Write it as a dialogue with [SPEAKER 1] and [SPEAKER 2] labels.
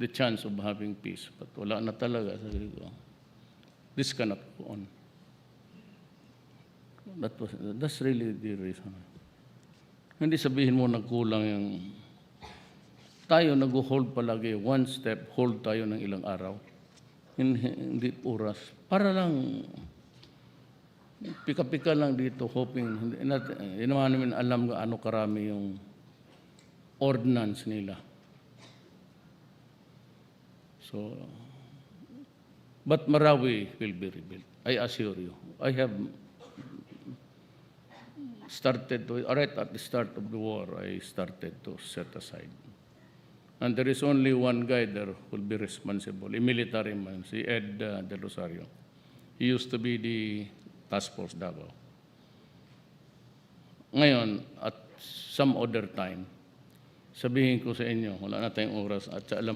[SPEAKER 1] the chance of having peace. But wala na talaga. Sabi ko, this cannot go on. That was, that's really the reason. Hindi sabihin mo nagkulang yung... Tayo nag-hold palagi, one step, hold tayo ng ilang araw. Hindi, hindi oras. Para lang, pika-pika lang dito, hoping, hindi, naman namin alam ano karami yung ordinance nila. So, but Marawi will be rebuilt. I assure you. I have started to, right at the start of the war, I started to set aside. And there is only one guy there who will be responsible, a military man, si Ed uh, De Rosario. He used to be the task force Davao. Ngayon, at some other time, sabihin ko sa inyo, wala na tayong oras at sa alam